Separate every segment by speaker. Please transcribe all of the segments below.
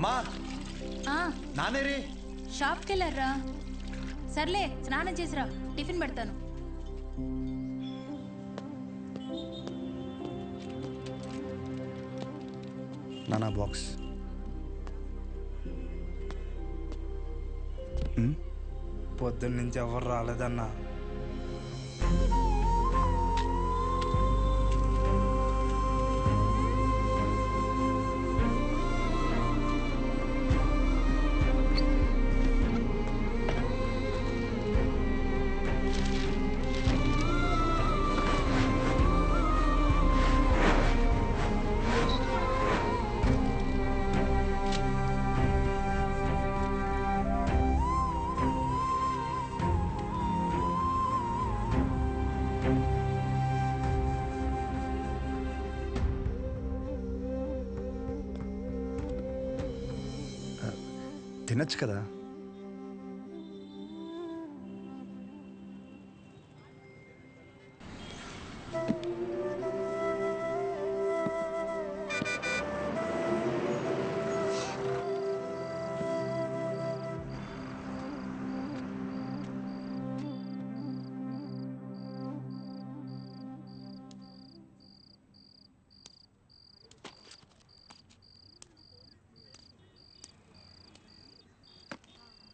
Speaker 1: అమ్మా.
Speaker 2: ఆ,
Speaker 1: నానేరి
Speaker 2: షాప్కి వెళ్ళారా సర్లే స్నానం చేసిరా. టిఫిన్ పెడతాను.
Speaker 1: నానా బాక్స్.
Speaker 3: పొద్దున్న నుంచి ఎవరు రాలేదన్నా.
Speaker 1: తినచ్చు కదా?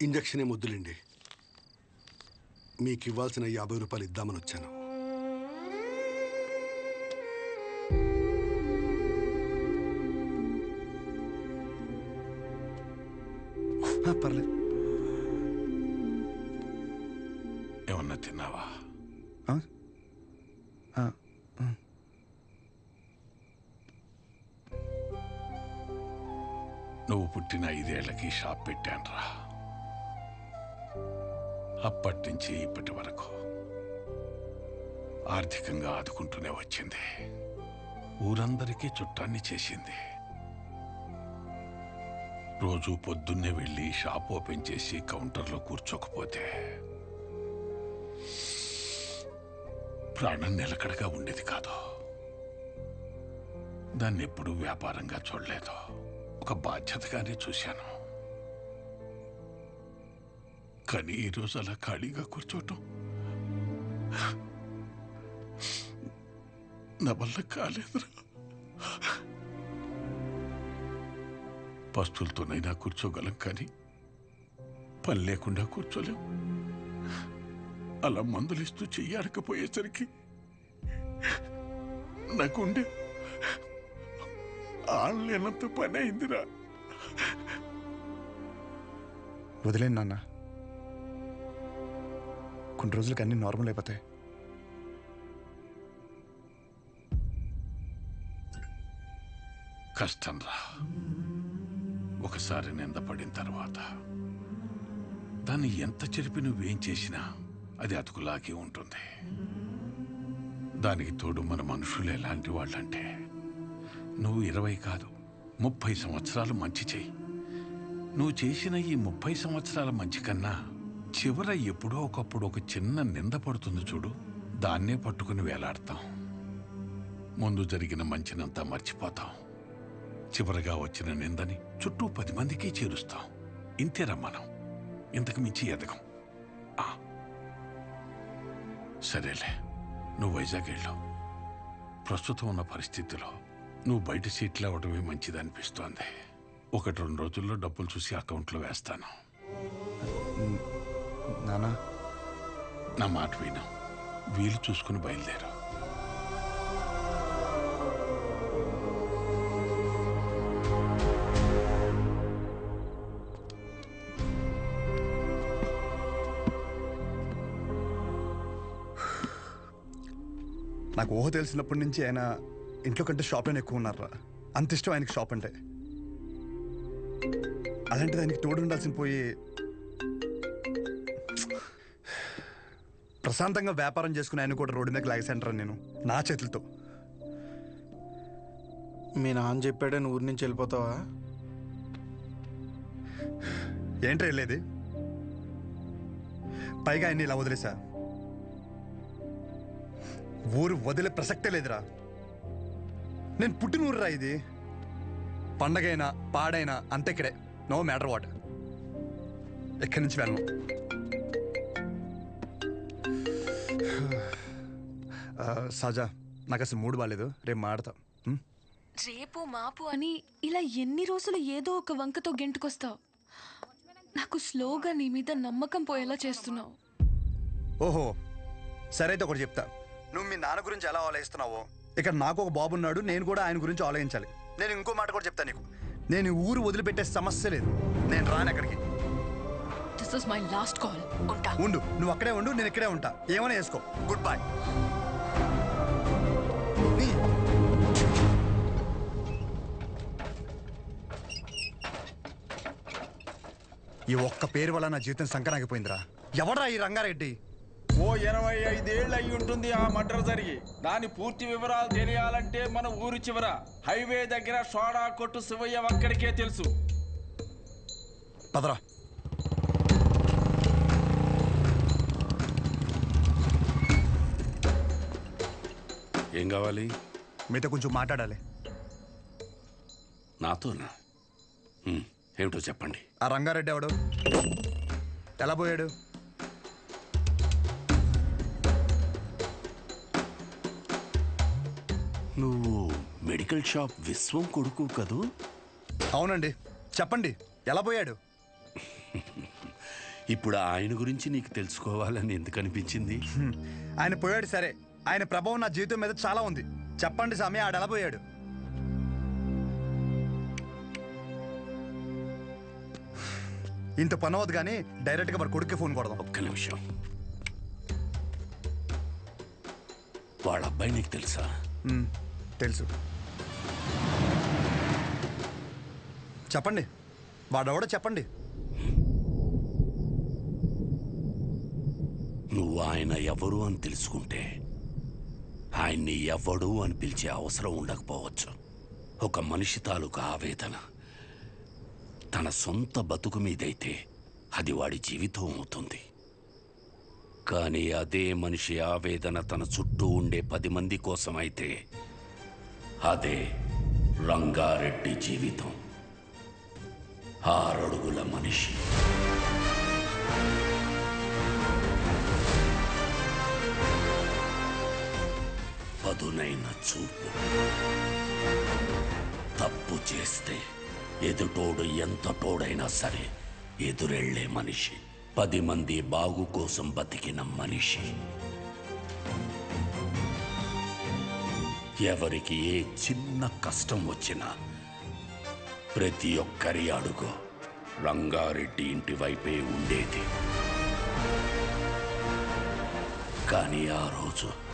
Speaker 4: ఇంజక్షనే ముద్దులేండి. మీకు ఇవ్వాల్సిన యాభై రూపాయలు ఇద్దామని వచ్చాను.
Speaker 1: పర్లేదు.
Speaker 5: ఏమన్నా తిన్నావా?
Speaker 1: ఆ? ఆ,
Speaker 5: నువ్వు పుట్టిన ఐదేళ్ళకి షాప్ పెట్టానురా. అప్పటి నుంచి ఇప్పటి వరకు ఆర్థికంగా ఆదుకుంటూనే వచ్చింది. ఊరందరికీ చుట్టాన్ని చేసింది. రోజు పొద్దున్నే వెళ్ళి షాప్ ఓపెన్ చేసి కౌంటర్లో కూర్చోకపోతే ప్రాణం నిలకడగా ఉండేది కాదు. దాన్ని ఎప్పుడూ వ్యాపారంగా చూడలేదు. ఒక బాధ్యతగానే చూశాను. కానీ ఈరోజు అలా ఖాళీగా కూర్చోటం నా వల్ల కాలేదురా పస్తులతోనైనా కూర్చోగలం కానీ పని లేకుండా కూర్చోలేం. అలా మందులిస్తూ చెయ్యాడకపోయేసరికి నాకుండే ఆళ్ళేనంత పని అయిందిరా.
Speaker 1: వదిలేను నాన్న. కొన్ని రోజులకి అన్నీ నార్మల్ అయిపోతాయి.
Speaker 5: కష్టం రా. ఒకసారి నిందపడిన తర్వాత దాన్ని ఎంత చెరిపి నువ్వేం చేసినా అది అతుకులాగే ఉంటుంది. దానికి తోడు మన మనుషులు ఎలాంటి వాళ్ళంటే నువ్వు ఇరవై కాదు ముప్పై సంవత్సరాలు మంచి చెయ్యి. నువ్వు చేసిన ఈ ముప్పై సంవత్సరాల మంచి కన్నా చివర ఎప్పుడో ఒకప్పుడు ఒక చిన్న నింద పడుతుంది చూడు. దాన్నే పట్టుకుని వేలాడతాం. ముందు జరిగిన మంచినంతా మర్చిపోతాం. చివరగా వచ్చిన నిందని చుట్టూ పది మందికి చేరుస్తాం. ఇంతేరా మనం. ఇంతకు మించి ఎదగం. ఆ. సరేలే. నువ్వు వైజాగ్ వెళ్ళు. ప్రస్తుతం ఉన్న పరిస్థితిలో నువ్వు బయట సీట్లు అవ్వడమే మంచిది అనిపిస్తోంది ఒకటి రెండు రోజుల్లో డబ్బులు చూసి అకౌంట్లో వేస్తాను.
Speaker 1: నానా.
Speaker 5: నా మాట విను. వీలు చూసుకుని బయలుదేరు.
Speaker 1: నాకు ఊహ తెలిసినప్పటి నుంచి ఆయన ఇంట్లో కంటే షాప్లోనే ఎక్కువ ఉన్నారా అంత ఇష్టం ఆయనకి షాప్ అంటే. అలాంటిది ఆయనకి తోడు ఉండాల్సిన పోయి ప్రశాంతంగా వ్యాపారం చేసుకుని ఆయన కూడా రోడ్డు మీద లాగేసంటారా నేను నా చేతులతో.
Speaker 3: మీ నాన్న చెప్పాడని ఊరి నుంచి వెళ్ళిపోతావా?
Speaker 1: ఏంట్రా వెళ్ళేది? పైగా ఆయన్ని ఇలా వదిలేసా? ఊరు వదిలే ప్రసక్తే లేదురా. నేను పుట్టిన ఊరురా ఇది. పండగైనా పాడైనా అంతే ఇక్కడే నో మ్యాటర్ వాట్. ఎక్కడి నుంచి వెళ్ళను. సజా నాకు అసలు మూడు బాగాలేదు రేపు మాడతా?
Speaker 6: రేపు మాపు అని ఇలా ఎన్ని రోజులు ఏదో ఒక వంకతో గెంటుకొస్తావు? నాకు స్లోగా నీ మీద నమ్మకం పోయేలా చేస్తున్నావు.
Speaker 1: ఓహో సరే అయితే ఒకటి చెప్తా. నువ్వు మీ నాన్న గురించి ఎలా ఆలోచిస్తున్నావో? ఇక్కడ నాకు ఒక బాబు ఉన్నాడు నేను కూడా ఆయన గురించి ఆలోచించాలి. నేను ఇంకో మాట కూడా చెప్తాను నీకు. నేను ఊరు వదిలిపెట్టే సమస్య లేదు. నేను రాను ఎక్కడికి
Speaker 6: this is my last call ఉంటా.
Speaker 1: ఉండు నువ్వు అక్కడే ఉండు నేను ఇక్కడే ఉంటా. ఏమైనా వేసుకో గుడ్ బాయ్ ఈ ఒక్క పేరు వల్ల నా జీవితం సంకరాగిపోయిందిరా. ఎవడ్రా ఈ రంగారెడ్డి?
Speaker 7: ఓ ఇరవై ఐదేళ్ళు అయి ఉంటుంది ఆ మర్డర్ జరిగి. దాని పూర్తి వివరాలు తెలియాలంటే మన ఊరు చివర హైవే దగ్గర సోడా కొట్టు శివయ్య ఒక్కడికే తెలుసు.
Speaker 1: పదరా.
Speaker 8: ఏం కావాలి?
Speaker 1: మీతో కొంచెం మాట్లాడాలి.
Speaker 8: నాతోనా? ఏమిటో చెప్పండి.
Speaker 1: ఆ రంగారెడ్డి ఎవడు? ఎలా పోయాడు?
Speaker 8: నువ్వు మెడికల్ షాప్ విశ్వం కొడుకు కదూ?
Speaker 1: అవునండి. చెప్పండి ఎలా పోయాడు?
Speaker 8: ఇప్పుడు ఆయన గురించి నీకు తెలుసుకోవాలని ఎందుకు అనిపించింది?
Speaker 1: హ్మ్. ఆయన పోయాడు సరే. ఆయన ప్రభావం నా జీవితం మీద చాలా ఉంది. చెప్పండి స్వామి ఆడు ఎలా పోయాడు? ఇంత పని అవ్వదు కానీ డైరెక్ట్గా మరి కొడుక్కి ఫోన్ కొడదాం.
Speaker 8: ఒక్క నిమిషం. వాళ్ళ అబ్బాయి నీకు తెలుసా.
Speaker 1: తెలుసు. చెప్పండి. వాడెవడో చెప్పండి.
Speaker 8: నువ్వు ఆయన ఎవరు అని తెలుసుకుంటే ఆయన్ని ఎవడు అని పిలిచే అవసరం ఉండకపోవచ్చు. ఒక మనిషి తాలూకు ఆవేదన. తన సొంత బతుకు మీదైతే అది వాడి జీవితం అవుతుంది. కానీ అదే మనిషి ఆవేదన తన చుట్టూ ఉండే పది మంది కోసం అయితే అదే రంగారెడ్డి జీవితం. ఆరడుగుల మనిషి. పదునైన చూపు. తప్పు చేస్తే ఎదుటోడు ఎంత తోడైనా సరే ఎదురెళ్ళే మనిషి. పది మంది బాగు కోసం బతికిన మనిషి. ఎవరికి ఏ చిన్న కష్టం వచ్చినా ప్రతి ఒక్కరి అడుగు రంగారెడ్డి ఇంటి వైపే ఉండేది. కానీ ఆ రోజు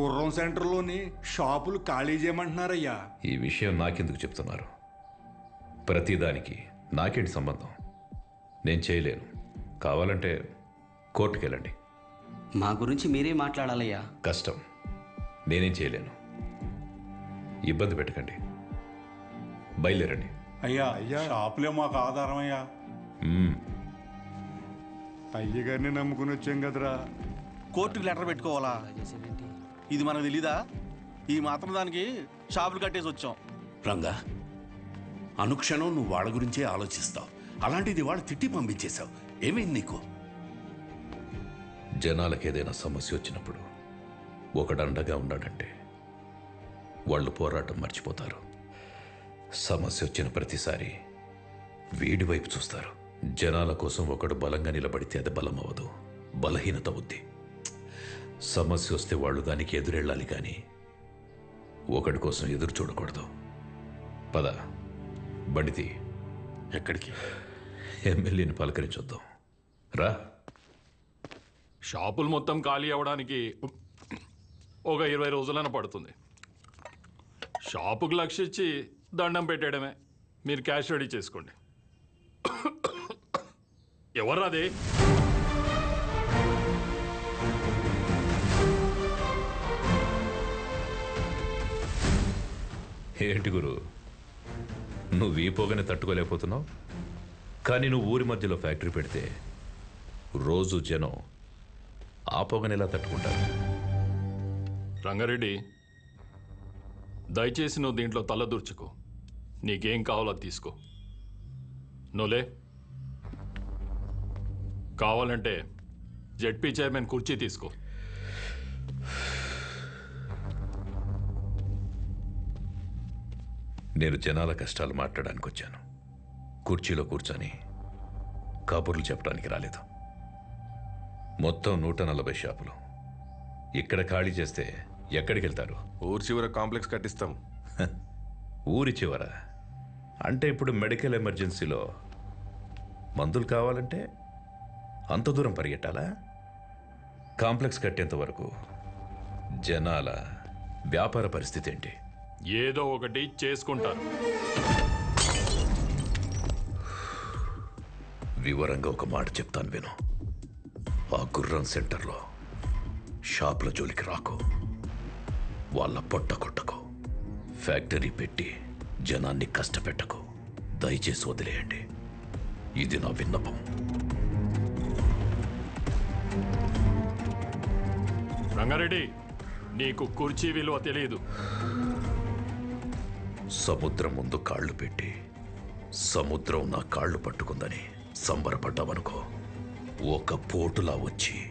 Speaker 7: గుర్రం సెంటర్లోని షాపులు ఖాళీ చేయమంటున్నారయ్యా.
Speaker 9: ఈ విషయం నాకెందుకు చెప్తున్నారు? ప్రతిదానికి నాకేంటి సంబంధం? నేను చేయలేను. కావాలంటే కోర్టుకెళ్ళండి.
Speaker 10: మా గురించి మీరే మాట్లాడాలయ్యా.
Speaker 9: కష్టం. నేనేం చేయలేను. ఇబ్బంది పెట్టకండి. బయలుదేరండి.
Speaker 7: అయ్యా అయ్యా. షాపులే మాకు ఆధారం అయ్యా
Speaker 9: మ్మ్.
Speaker 7: అయ్యగారిని నమ్ముకుని వచ్చాం కదరా.
Speaker 11: కోర్టుకి లెటర్ పెట్టుకోవాలా? ఇది మనకు తెలీదా? ఈ మాత్రం దానికి షాపులు కట్టేసి వచ్చాం.
Speaker 8: రంగా అనుక్షణం నువ్వు వాళ్ళ గురించే ఆలోచిస్తావు. అలాంటిది వాళ్ళు తిట్టి పంపించేశావు. ఏమైంది నీకు?
Speaker 9: జనాలకు ఏదైనా సమస్య వచ్చినప్పుడు ఒకడు అండగా ఉన్నాడంటే వాళ్ళు పోరాటం మర్చిపోతారు. సమస్య వచ్చిన ప్రతిసారి వీడి వైపు చూస్తారు. జనాల కోసం ఒకడు బలంగా నిలబడితే అది బలం అవ్వదు బలహీనత అవుద్ది సమస్య వస్తే వాళ్ళు దానికి ఎదురెళ్ళాలి కానీ ఒకడి కోసం ఎదురు చూడకూడదు. పద బండితి
Speaker 8: ఎక్కడికి?
Speaker 9: ఎమ్మెల్యేని పలకరించొద్దాం. రా.
Speaker 12: షాపులు మొత్తం ఖాళీ అవ్వడానికి ఒక ఇరవై రోజులైనా పడుతుంది. షాపుకు లక్ష ఇచ్చి దండం పెట్టేయడమే. మీరు క్యాష్ రెడీ చేసుకోండి. ఎవర్రాది?
Speaker 9: ఏంటి గురు? నువ్వు ఈ పొగని తట్టుకోలేకపోతున్నావు? కానీ నువ్వు ఊరి మధ్యలో ఫ్యాక్టరీ పెడితే రోజు జనం ఆ పొగని ఎలా తట్టుకుంటారు?
Speaker 12: రంగారెడ్డి దయచేసి నువ్వు దీంట్లో తల దూర్చుకో నీకేం కావాలో అది తీసుకో. నువ్వులే కావాలంటే జెడ్పీ చైర్మన్ కుర్చీ తీసుకో.
Speaker 9: నేను జనాల కష్టాలు మాట్లాడడానికి వచ్చాను. కుర్చీలో కూర్చొని కబుర్లు చెప్పడానికి రాలేదు. మొత్తం నూట నలభై షాపులు. ఇక్కడ ఖాళీ చేస్తే ఎక్కడికి వెళ్తారు
Speaker 13: ఊరి చివర కాంప్లెక్స్ కట్టిస్తాం.
Speaker 9: ఊరి చివర? అంటే ఇప్పుడు మెడికల్ ఎమర్జెన్సీలో మందులు కావాలంటే అంత దూరం పరిగెట్టాలా? కాంప్లెక్స్ కట్టేంత వరకు జనాల వ్యాపార పరిస్థితి ఏంటి?
Speaker 12: ఏదో ఒకటి చేసుకుంటారు.
Speaker 9: వివరంగా ఒక మాట చెప్తాను విను. ఆ గుర్రం సెంటర్లో షాపుల జోలికి రాకు. వాళ్ళ పొట్ట కొట్టకు. ఫ్యాక్టరీ పెట్టి జనాన్ని కష్టపెట్టకు. దయచేసి వదిలేయండి. ఇది నా విన్నపం.
Speaker 12: రంగారెడ్డి నీకు కుర్చీ విలువ తెలియదు.
Speaker 9: సముద్రం ముందు కాళ్ళు పెట్టి సముద్రం నా కాళ్ళు పట్టుకుందని సంబరపడ్డామనుకో ఒక పోటులా వచ్చి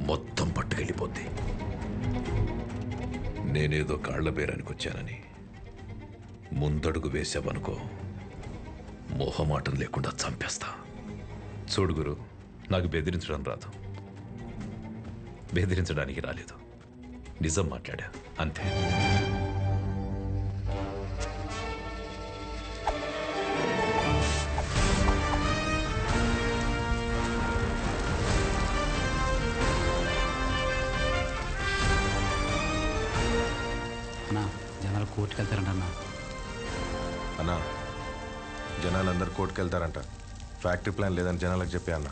Speaker 9: మొత్తం పట్టుకెళ్ళిపోద్ది. నేనేదో కాళ్ళ బేరానికి వచ్చానని ముందడుగు వేసావనుకో మోహమాటం లేకుండా చంపేస్తా. చూడు గురు నాకు బెదిరించడం రాదు. బెదిరించడానికి రాలేదు. నిజం మాట్లాడా అంతే.
Speaker 10: అన్నా జనాలు కోర్టుకు వెళ్తారంట అన్నా
Speaker 13: అన్నా జనాలందరూ కోర్టుకు వెళ్తారంట ఫ్యాక్టరీ ప్లాన్ లేదని జనాలకు చెప్పే అన్న.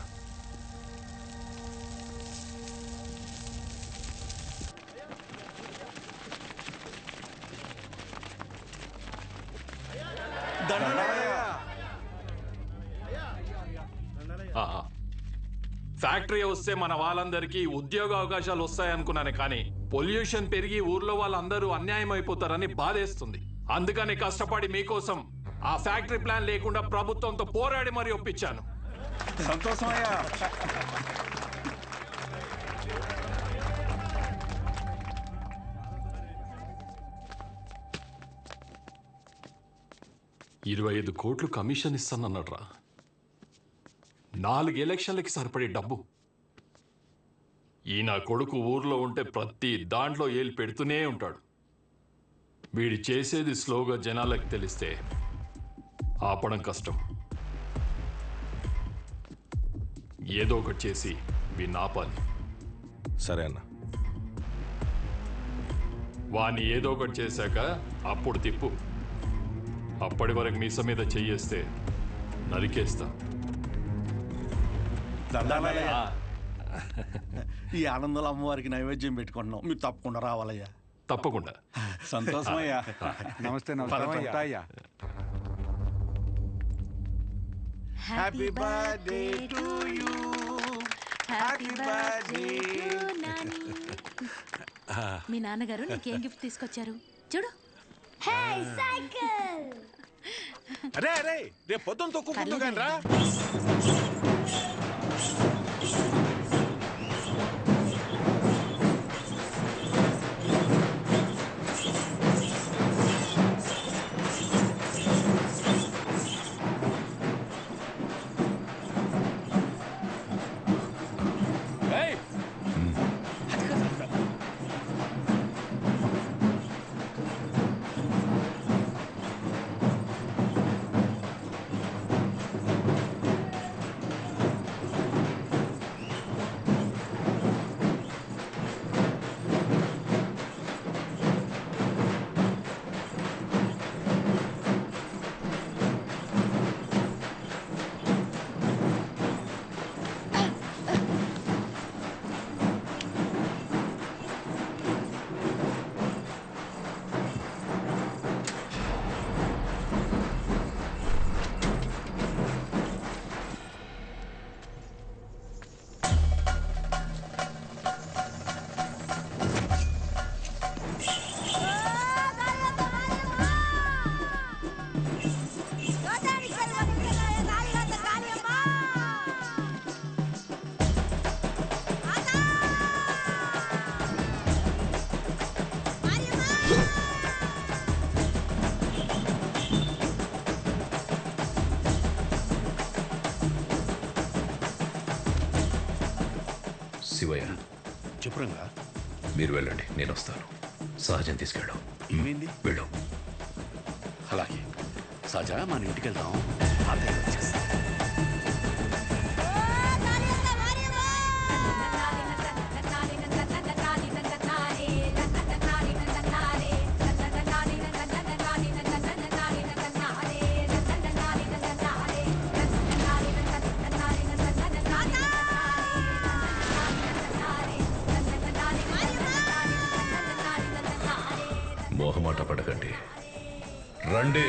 Speaker 12: ఫ్యాక్టరీ వస్తే మన వాళ్ళందరికీ ఉద్యోగ అవకాశాలు వస్తాయనుకున్నాను కానీ పొల్యూషన్ పెరిగి ఊర్లో వాళ్ళందరూ అన్యాయం అయిపోతారని బాధేస్తుంది. అందుకని కష్టపడి మీకోసం ఆ ఫ్యాక్టరీ ప్లాన్ లేకుండా ప్రభుత్వంతో పోరాడి మరి ఒప్పించాను.
Speaker 7: సంతోషమయ్యా
Speaker 12: ఇరవై ఐదు కోట్లు కమిషన్ ఇస్తానన్నట్రా నాలుగు ఎలక్షన్లకి సరిపడే డబ్బు. ఈ నా కొడుకు ఊర్లో ఉంటే ప్రతి దాంట్లో ఏలు పెడుతూనే ఉంటాడు. వీడి చేసేది స్లోగా జనాలకు తెలిస్తే ఆపడం కష్టం. ఏదో ఒకటి చేసి వీడిని ఆపాలి.
Speaker 13: సరే అన్న.
Speaker 12: వాణ్ణి ఏదో ఒకటి చేశాక అప్పుడు తిప్పు. అప్పటి వరకు మీస మీద చెయ్యేస్తే నరికేస్తా.
Speaker 11: ఈ ఆనందంలో అమ్మవారికి నైవేద్యం పెట్టుకుంటున్నాం. మీరు తప్పకుండా రావాలయ్యా.
Speaker 12: తప్పకుండా.
Speaker 11: సంతోషమయ్యా.
Speaker 14: నమస్తే
Speaker 11: నమస్తే. Happy birthday to you happy birthday
Speaker 2: మీ నాన్నగారు నీకేం గిఫ్ట్ తీసుకొచ్చారు? చూడు.
Speaker 15: సైకిల్
Speaker 13: అరే అరే రేపు పొద్దున్న తొక్కు రా.
Speaker 1: చెప్పురంగా
Speaker 9: మీరు వెళ్ళండి నేను వస్తాను. సహజం తీసుకెళ్ళు.
Speaker 1: ఏమైంది?
Speaker 9: వెళ్ళు.
Speaker 1: అలాగే. సజా మన ఇంటికి వెళ్దాం. అదే వచ్చేస్తా
Speaker 9: రండి.